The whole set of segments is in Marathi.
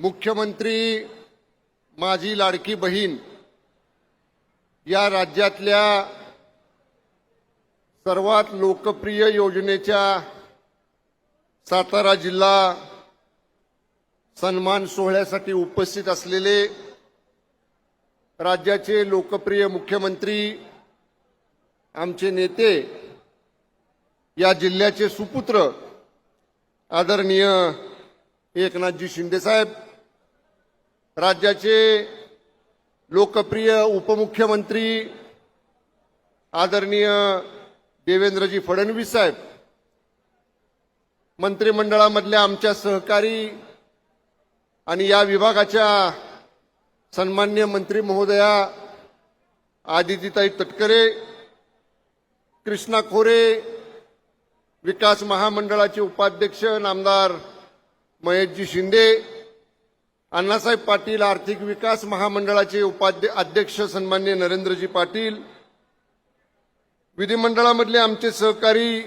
मुख्यमंत्री माझी लाडकी बहीण या राज्यातल्या सर्वात लोकप्रिय योजनेच्या सातारा जिल्हा सन्मान सोहळ्यासाठी उपस्थित असलेले राज्याचे लोकप्रिय मुख्यमंत्री आमचे नेते या जिल्ह्याचे सुपुत्र आदरणीय एकनाथजी शिंदेसाहेब राज्याचे लोकप्रिय उपमुख्यमंत्री आदरणीय देवेंद्रजी फडणवीस साहेब मंत्रिमंडळामधल्या आमच्या सहकारी आणि या विभागाच्या सन्मान्य मंत्री महोदया आदितीताई तटकरे कृष्णा खोरे विकास महामंडळाचे उपाध्यक्ष नामदार महेशजी शिंदे अण्णासाहेब पाटील आर्थिक विकास महामंडळाचे उपाध्य अध्यक्ष सन्मान्य नरेंद्रजी पाटील विधिमंडळामधले आमचे सहकारी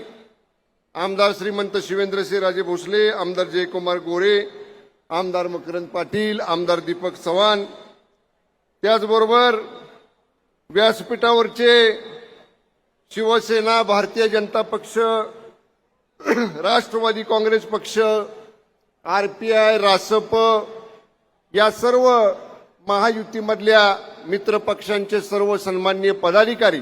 आमदार श्रीमंत शिवेंद्रसिंह राजे भोसले आमदार जयकुमार गोरे आमदार मकरंद पाटील आमदार दीपक चव्हाण त्याचबरोबर व्यासपीठावरचे शिवसेना भारतीय जनता पक्ष राष्ट्रवादी काँग्रेस पक्ष आर पी आय रासप या सर्व महायुतीमधल्या मित्र पक्षांचे सर्व सन्मान्य पदाधिकारी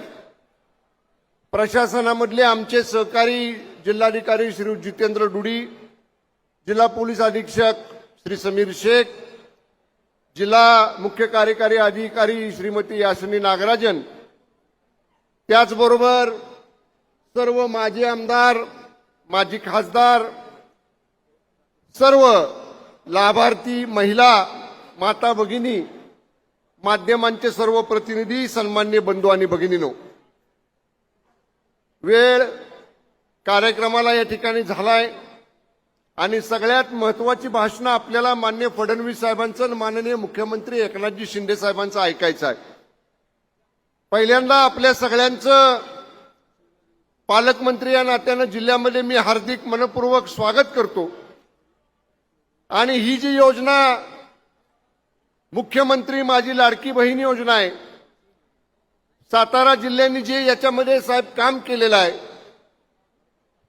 प्रशासनामधले आमचे सहकारी जिल्हाधिकारी श्री जितेंद्र डुडी जिल्हा पोलीस अधीक्षक श्री समीर शेख जिल्हा मुख्य कार्यकारी अधिकारी श्रीमती यासनी नागराजन त्याचबरोबर सर्व माजी आमदार माजी खासदार सर्व लाभार्थी महिला माता भगिनी माध्यमांचे सर्व प्रतिनिधी सन्मान्य बंधू आणि भगिनीनो वेळ कार्यक्रमाला या ठिकाणी झालाय आणि सगळ्यात महत्वाची भाषणं आपल्याला मान्य फडणवीस साहेबांचं आणि माननीय मुख्यमंत्री एकनाथजी शिंदे साहेबांचं ऐकायचं आहे. पहिल्यांदा आपल्या सगळ्यांचं पालकमंत्री या नात्यानं जिल्ह्यामध्ये मी हार्दिक मनपूर्वक स्वागत करतो. आणि ही जी योजना मुख्यमंत्री माझी लाडकी बहीण योजना आहे. सातारा जिल्ह्याने जे याच्यामध्ये साहेब काम केलेलं आहे.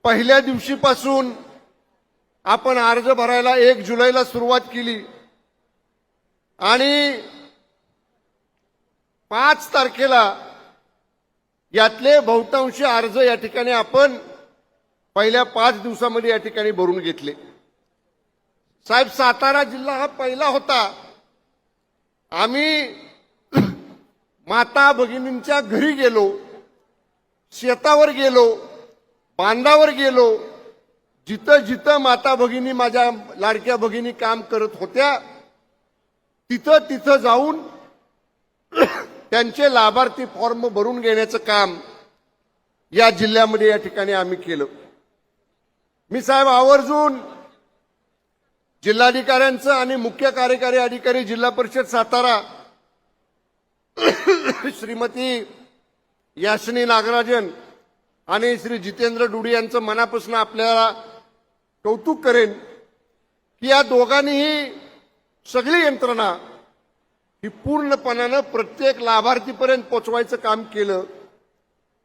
पहिल्या दिवशीपासून आपण अर्ज भरायला एक जुलैला सुरुवात केली. आणि पाच तारखेला यातले बहुतांशी अर्ज या ठिकाणी आपण पहिल्या पाच दिवसामध्ये या ठिकाणी भरून घेतले. साहेब सातारा जिल्हा हा पहिला होता. आम्ही माता भगिनींच्या घरी गेलो शेतावर गेलो बांधावर गेलो. जिथं जिथं माता भगिनी माझ्या लाडक्या भगिनी काम करत होत्या तिथं तिथं जाऊन त्यांचे लाभार्थी फॉर्म भरून घेण्याचं काम या जिल्ह्यामध्ये या ठिकाणी आम्ही केलं. मी साहेब आवर्जून जिल्हाधिकाऱ्यांचं आणि मुख्य कार्यकारी अधिकारी जिल्हा परिषद सातारा श्रीमती याशनी नागराजन आणि श्री जितेंद्र डुडी यांचं मनापासून आपल्याला कौतुक करेन की या दोघांनीही सगळी यंत्रणा ही पूर्णपणानं प्रत्येक लाभार्थीपर्यंत पोचवायचं काम केलं.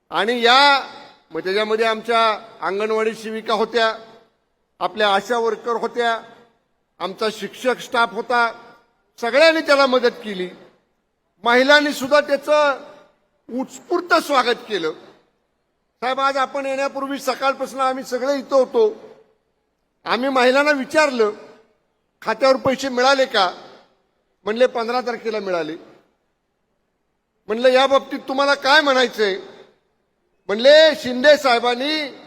आणि या मग त्याच्यामध्ये आमच्या अंगणवाडी सेविका होत्या आपल्या आशा वर्कर होत्या आमचा शिक्षक स्टाफ होता. सगळ्यांनी त्याला मदत केली. महिलांनी सुद्धा त्याचं उत्स्फूर्त स्वागत केलं. साहेब आज आपण येण्यापूर्वी सकाळपासून आम्ही सगळे इथं होतो. आम्ही महिलांना विचारलं खात्यावर पैसे मिळाले का? म्हणले पंधरा तारखेला मिळाले. म्हणलं या बाबतीत तुम्हाला काय म्हणायचंय? म्हणले शिंदे साहेबांनी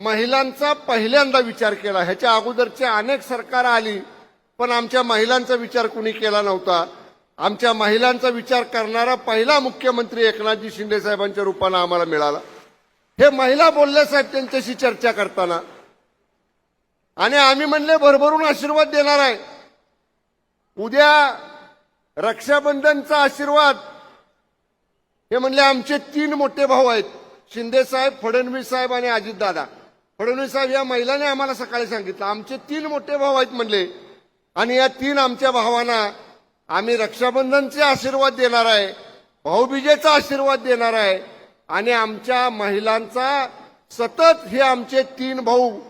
महिलांचा पहिल्यांदा विचार केला. ह्याच्या अगोदरचे अनेक सरकार आली पण आमच्या महिलांचा विचार कुणी केला नव्हता. आमच्या महिलांचा विचार करणारा पहिला मुख्यमंत्री एकनाथजी शिंदे साहेबांच्या रूपानं आम्हाला मिळाला. हे महिला बोलल्या साहेब त्यांच्याशी चर्चा करताना. आणि आम्ही म्हणले भरभरून आशीर्वाद देणार आहे. उद्या रक्षाबंधनचा आशीर्वाद. हे म्हणले आमचे तीन मोठे भाऊ आहेत. शिंदे साहेब फडणवीस साहेब आणि अजितदादा. फडणवीस साहेब या महिलाने आम्हाला सकाळी सांगितलं. आमचे तीन मोठे भाऊ आहेत म्हणले. आणि या तीन आमच्या भावांना आम्ही रक्षाबंधनचे आशीर्वाद देणार आहे भाऊबीजेचा आशीर्वाद देणार आहे. आणि आमच्या महिलांचा सतत हे आमचे तीन भाऊ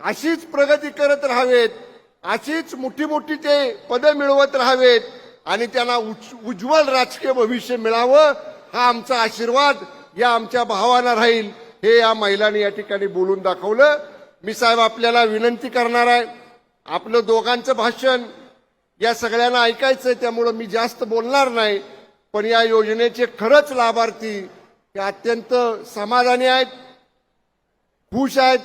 अशीच प्रगती करत राहावेत अशीच मोठी मोठी ते पदं मिळवत राहावेत आणि त्यांना उज- उज्ज्वल राजकीय भविष्य मिळावं हा आमचा आशीर्वाद या आमच्या भावांना राहील. हे या महिलांनी या ठिकाणी बोलून दाखवलं. मी साहेब आपल्याला विनंती करणार आहे आपलं दोघांचं भाषण या सगळ्यांना ऐकायचंय त्यामुळं मी जास्त बोलणार नाही. पण या योजनेचे खरंच लाभार्थी हे अत्यंत समाधानी आहेत खुश आहेत.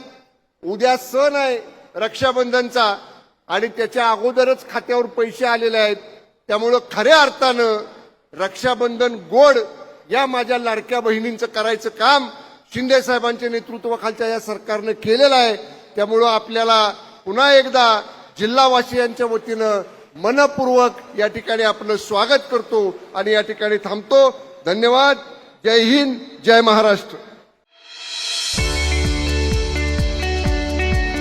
उद्या सण आहे रक्षाबंधनचा आणि त्याच्या अगोदरच खात्यावर पैसे आलेले आहेत. त्यामुळं खऱ्या अर्थानं रक्षाबंधन गोड या माझ्या लाडक्या बहिणींचं करायचं काम शिंदे साहेबांच्या नेतृत्वाखालच्या या सरकारनं केलेलं आहे. त्यामुळं आपल्याला पुन्हा एकदा जिल्हावासियांच्या वतीनं मनपूर्वक या ठिकाणी आपलं स्वागत करतो आणि या ठिकाणी थांबतो. धन्यवाद. जय हिंद. जय महाराष्ट्र.